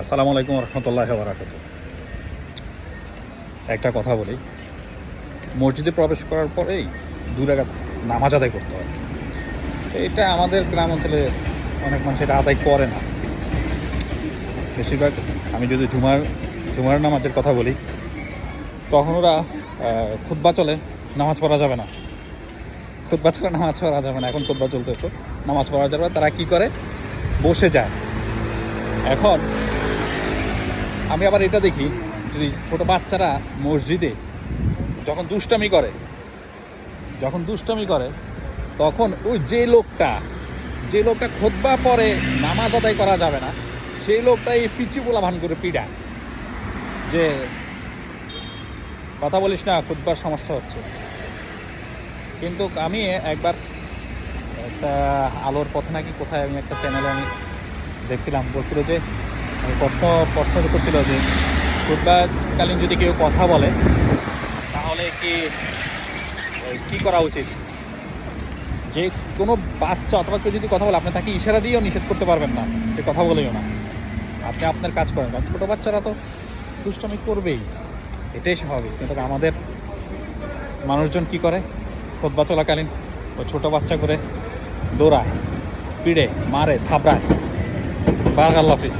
আসসালামু আলাইকুম রহমতুল্লাহ বারাকাত একটা কথা বলি, মসজিদে প্রবেশ করার পরেই দূরে গাছ নামাজ আদায় করতে হয়। তো এটা আমাদের গ্রাম অঞ্চলে অনেক মানুষ এটা আদায় করে না। বেশিরভাগ, আমি যদি জুমার জুমার নামাজের কথা বলি, তখন ওরা খুদ্া চলে, নামাজ পড়া যাবে না। খুদ্া চলে, নামাজ পড়া যাবে না। এখন খুদ্া চলতেছে, নামাজ পড়া যাবে। তারা কি করে? বসে যায়। এখন আমি আবার এটা দেখি, যদি ছোট বাচ্চারা মসজিদে যখন দুষ্টামি করে, যখন দুষ্টামি করে, তখন ওই যে লোকটা যে লোকটা খোদবা পরে নামাজ আদায় করা যাবে না, সেই লোকটা এই পিচু বলা ভান করে পিডা। যে, কথা বলিস না, খুদবার সমস্যা হচ্ছে। কিন্তু আমি একবার একটা আলোর পথে নাকি কোথায় আমি একটা চ্যানেলে আমি দেখছিলাম, বলছিল যে আমি প্রশ্ন প্রশ্ন করছিল যে ফুটবলকালীন যদি কেউ কথা বলে, তাহলে কি কি করা উচিত? যে কোনো বাচ্চা অথবা কেউ যদি কথা বলে, আপনি তাকে ইশারা দিয়েও নিষেধ করতে পারবেন না, যে কথা বলেও না। আপনি আপনার কাজ করেন, কারণ ছোটো বাচ্চারা তো দুষ্টমি করবেই, এটাই স্বাভাবিক। কিন্তু আমাদের মানুষজন কি করে? খোদবা চলাকালীন ওই ছোটো বাচ্চা করে দৌড়ায়, পিড়ে, মারে থাবড়ায় বারাকাল্লাফি